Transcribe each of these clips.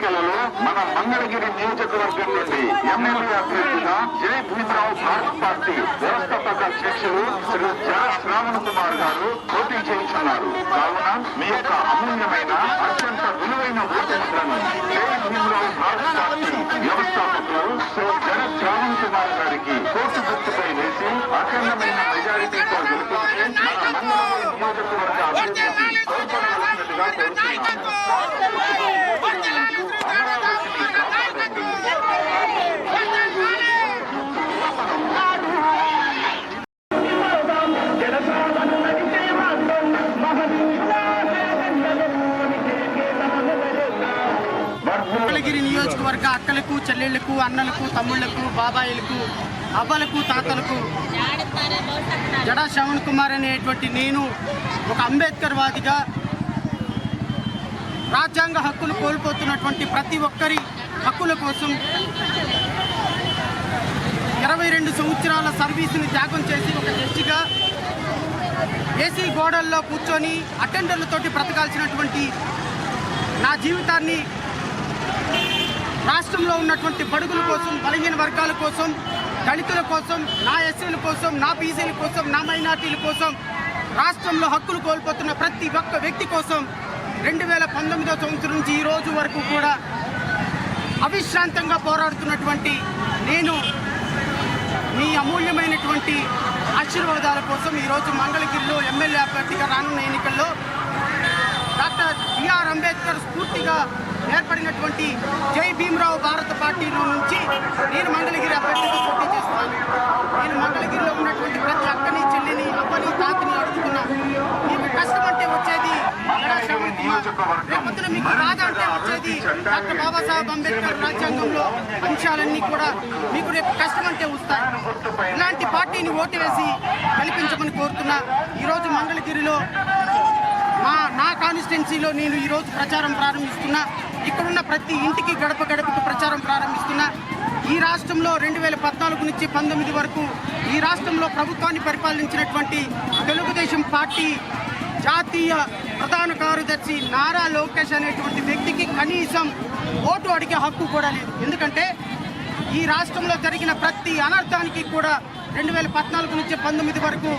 ఎన్నికలలో మన మంగళగిరి నియోజకవర్గం నుండి ఎమ్మెల్యే అభ్యర్థిగా జై భీమరావు భారత్ పార్టీ వ్యవస్థాపక అధ్యక్షులు శ్రీ జా శ్రావణ్ కుమార్ గారు పోటీ చేయించున్నారు కావున మీ యొక్క అమూల్యమైన అత్యంత విలువైన ఓటు జై భీమరావు భారత్ పార్టీ వ్యవస్థాపకులు శ్రీ జన శ్రావణ్ కుమార్ గారికి కోర్టు గుర్తుపై వేసి అఖండమైన మెజారిటీతో గెలిపిస్తే మన మంగళగిరి నియోజకవర్గ అభివృద్ధికి మంగళగిరి నియోజకవర్గ అక్కలకు చెల్లెళ్ళకు అన్నలకు తమ్ముళ్ళకు బాబాయిలకు అవ్వలకు తాతలకు జడా శ్రవణ్ కుమార్ అనేటువంటి నేను ఒక అంబేద్కర్ వాదిగా రాజ్యాంగ హక్కులు కోల్పోతున్నటువంటి ప్రతి ఒక్కరి హక్కుల కోసం ఇరవై రెండు సంవత్సరాల సర్వీసుని త్యాగం చేసి ఒక జడ్జిగా ఏసీ గోడల్లో కూర్చొని అటెండర్లతోటి బ్రతకాల్సినటువంటి నా జీవితాన్ని రాష్ట్రంలో ఉన్నటువంటి బడుగుల కోసం బలహీన వర్గాల కోసం దళితుల కోసం నా ఎస్సీల కోసం నా బీసీల కోసం నా మైనార్టీల కోసం రాష్ట్రంలో హక్కులు కోల్పోతున్న ప్రతి ఒక్క వ్యక్తి కోసం రెండు వేల పంతొమ్మిదో సంవత్సరం నుంచి ఈ రోజు వరకు కూడా అవిశ్రాంతంగా పోరాడుతున్నటువంటి నేను మీ అమూల్యమైనటువంటి ఆశీర్వాదాల కోసం ఈరోజు మంగళగిరిలో ఎమ్మెల్యే అభ్యర్థిగా రానున్న ఎన్నికల్లో డాక్టర్ బిఆర్ అంబేద్కర్ స్ఫూర్తిగా ఏర్పడినటువంటి జై భీమరావు భారత పార్టీలో నుంచి నేను మంగళగిరి అభ్యర్థిగా పోటీ చేస్తున్నాను. నేను మంగళగిరిలో ఉన్నటువంటి ప్రతి అక్కని చెల్లిని అవ్వని తాతని అడుగుతున్నాను మీకు కష్టం అంటే వచ్చేది జడా రేపొద్దున మీకు బాధ అంటే వచ్చేది డాక్టర్ బాబాసాహెబ్ అంబేద్కర్ రాజ్యాంగంలో అంశాలన్నీ కూడా మీకు రేపు కష్టం అంటే వస్తాయి. ఇలాంటి పార్టీని ఓటు వేసి కల్పించమని కోరుతున్నా. ఈరోజు మంగళగిరిలో మా నా కాన్స్టిట్యున్సీలో నేను ఈరోజు ప్రచారం ప్రారంభిస్తున్నా. ఇక్కడున్న ప్రతి ఇంటికి గడప గడపకు ప్రచారం ప్రారంభిస్తున్నా ఈ రాష్ట్రంలో రెండు వేల పద్నాలుగు నుంచి పంతొమ్మిది వరకు ఈ రాష్ట్రంలో ప్రభుత్వాన్ని పరిపాలించినటువంటి తెలుగుదేశం పార్టీ జాతీయ ప్రధాన కార్యదర్శి నారా లోకేష్ అనేటువంటి వ్యక్తికి కనీసం ఓటు అడిగే హక్కు కూడా లేదు. ఎందుకంటే ఈ రాష్ట్రంలో జరిగిన ప్రతి అనర్థానికి కూడా రెండు వేల పద్నాలుగు నుంచి పంతొమ్మిది వరకు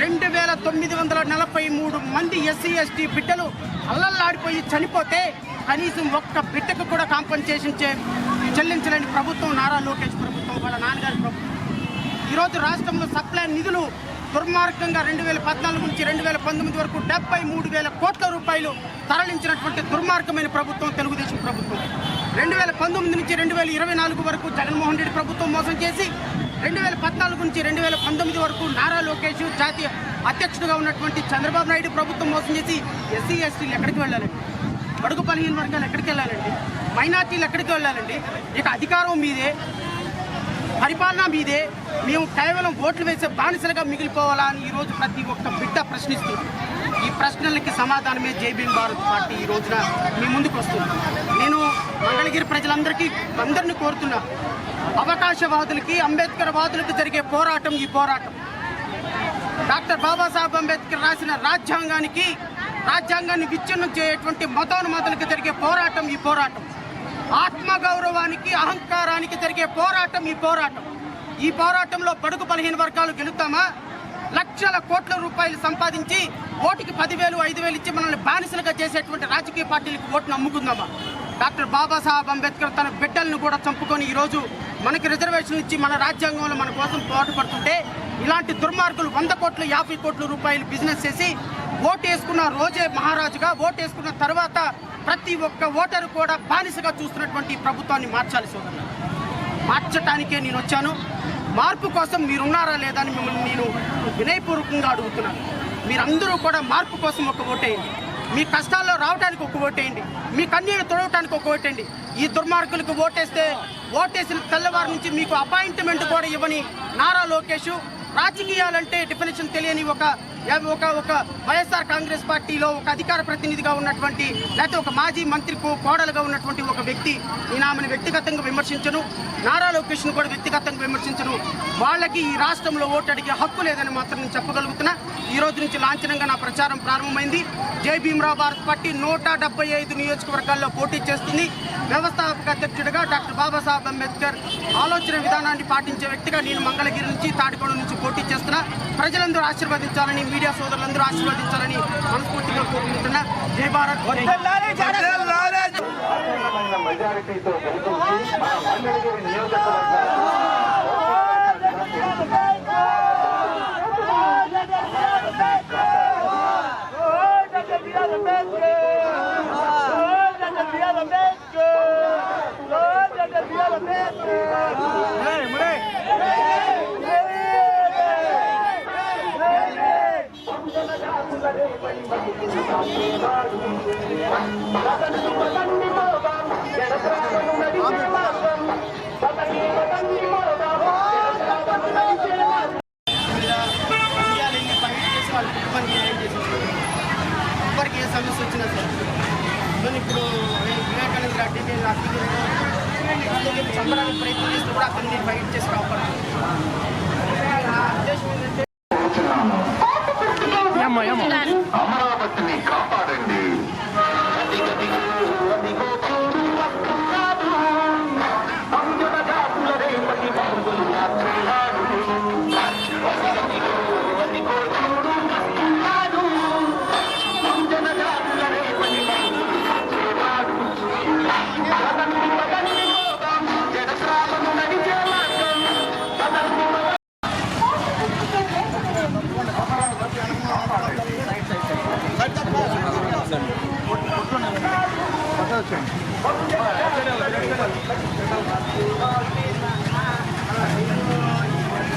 రెండు వేల తొమ్మిది వందల నలభై మూడు మంది ఎస్సీ ఎస్టీ బిడ్డలు అల్లల్లాడిపోయి చనిపోతే కనీసం ఒక్క బిడ్డకు కూడా కాంపన్సేషన్ చెల్లించలేని ప్రభుత్వం నారా లోకేష్ ప్రభుత్వం వాళ్ళ నాన్నగారి ప్రభుత్వం. ఈరోజు రాష్ట్రంలో సప్లై నిధులు దుర్మార్గంగా రెండు వేల పద్నాలుగు నుంచి రెండు వేల పంతొమ్మిది వరకు డెబ్బై మూడు వేల కోట్ల రూపాయలు తరలించినటువంటి దుర్మార్గమైన ప్రభుత్వం తెలుగుదేశం ప్రభుత్వం. రెండు వేల పంతొమ్మిది నుంచి రెండు వేల ఇరవై నాలుగు వరకు జగన్మోహన్ రెడ్డి ప్రభుత్వం మోసం చేసి రెండు వేల పద్నాలుగు నుంచి రెండు వేల పంతొమ్మిది వరకు నారా లోకేష్ జాతీయ అధ్యక్షుడిగా ఉన్నటువంటి చంద్రబాబు నాయుడు ప్రభుత్వం మోసం చేసి ఎస్సీ ఎస్టీలు ఎక్కడికి వెళ్ళాలండి? బడుగు బలహీన వర్గాలు ఎక్కడికి వెళ్ళాలండి? మైనార్టీలు ఎక్కడికి వెళ్ళాలండి? ఇక అధికారం మీదే పరిపాలన మీదే మేము కేవలం ఓట్లు వేసే బానిసలుగా మిగిలిపోవాలా అని ఈరోజు ప్రతి ఒక్క బిడ్డ ప్రశ్నిస్తుంది ఈ ప్రశ్నలకి సమాధానమే జై భారత్ పార్టీ ఈ రోజున మీ ముందుకు వస్తుంది. నేను మంగళగిరి ప్రజలందరికీ అందరినీ కోరుతున్నా అవకాశవాదులకి అంబేద్కర్ వాదులకు జరిగే పోరాటం ఈ పోరాటం. డాక్టర్ బాబాసాహెబ్ అంబేద్కర్ రాసిన రాజ్యాంగానికి రాజ్యాంగాన్ని విచ్ఛిన్నం చేయటువంటి మతోన్మాతులకు జరిగే పోరాటం ఈ పోరాటం. ఆత్మగౌరవానికి అహంకారానికి జరిగే పోరాటం ఈ పోరాటం. ఈ పోరాటంలో బడుగు బలహీన వర్గాలు గెలుస్తామా లక్షల కోట్ల రూపాయలు సంపాదించి ఓటుకి పదివేలు ఐదు వేలు ఇచ్చి మనల్ని బానిసలుగా చేసేటువంటి రాజకీయ పార్టీలకు ఓటును అమ్ముకుందామా? డాక్టర్ బాబాసాహెబ్ అంబేద్కర్ తన బిడ్డలను కూడా చంపుకొని ఈరోజు మనకి రిజర్వేషన్ ఇచ్చి మన రాజ్యాంగంలో మన కోసం పోరాటపడుతుంటే ఇలాంటి దుర్మార్గులు వంద కోట్లు యాభై కోట్ల రూపాయలు బిజినెస్ చేసి ఓటు వేసుకున్న రోజే మహారాజుగా ఓటు వేసుకున్న తర్వాత ప్రతి ఒక్క ఓటరు కూడా బానిసగా చూస్తున్నటువంటి ప్రభుత్వాన్ని మార్చాలి ఉంది మార్చటానికే నేను వచ్చాను. మార్పు కోసం మీరున్నారా లేదా అని మిమ్మల్ని నేను వినయపూర్వకంగా అడుగుతున్నాను. మీరందరూ కూడా మార్పు కోసం ఒక ఓటేయండి మీ కష్టాల్లో రావడానికి ఒక ఓటేయండి మీ కన్నీరు తొడవటానికి ఒక ఓటేయండి ఈ దుర్మార్గులకు ఓటేస్తే ఓటేసిన తెల్లవారి నుంచి మీకు అపాయింట్మెంట్ కూడా ఇవ్వని నారా లోకేష్ రాజకీయాలంటే డిఫినేషన్ తెలియని ఒక ఒక ఒక వైఎస్ఆర్ కాంగ్రెస్ పార్టీలో ఒక అధికార ప్రతినిధిగా ఉన్నటువంటి లేకపోతే ఒక మాజీ మంత్రికు కోడలుగా ఉన్నటువంటి ఒక వ్యక్తి నేను ఆమెను వ్యక్తిగతంగా విమర్శించను. నారా లోకేష్ను కూడా వ్యక్తిగతంగా విమర్శించను. వాళ్ళకి ఈ రాష్ట్రంలో ఓటు అడిగే హక్కు లేదని మాత్రం నేను చెప్పగలుగుతున్నా. ఈ రోజు నుంచి లాంఛనంగా నా ప్రచారం ప్రారంభమైంది. జై భీమరావు భారత్ పార్టీ నూట డెబ్బై ఐదు నియోజకవర్గాల్లో పోటీ చేస్తుంది. వ్యవస్థాపక అధ్యక్షుడిగా డాక్టర్ బాబాసాహెబ్ అంబేద్కర్ ఆలోచన విధానాన్ని పాటించే వ్యక్తిగా నేను మంగళగిరి నుంచి తాడికొండ నుంచి పోటీ చేస్తున్నా. ప్రజలందరూ ఆశీర్వదించాలని మీడియా సోదరులందరూ ఆశీర్వదించాలని మనస్ఫూర్తిగా కోరుకుంటున్నా. జై భారత్ జై మెజారిటీతో గెలిపించి ఇండియాలో ఎన్ని ఫైట్ చేసి వాళ్ళ కుటుంబానికి న్యాయం చేసేసారు ఎవరికి ఏ సమస్య వచ్చినా సరే ఈవెన్ ఇప్పుడు వివేకానంద రెడ్డి అక్కడికి చంపడానికి ప్రయత్నం చేస్తే కూడా అక్కడ నుంచి ఫైట్ చేసి కాపాడాలి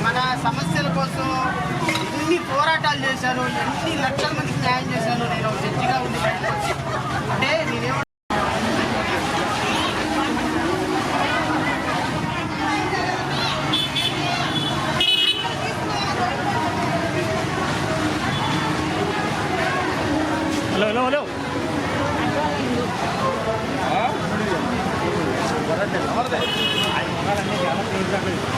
మన సమస్యల కోసం ఎన్ని పోరాటాలు చేశారు ఎన్ని లక్షల మందికి న్యాయం చేశారు నేను జడ్జిగా ఉండి బయటకు వచ్చి. Gracias.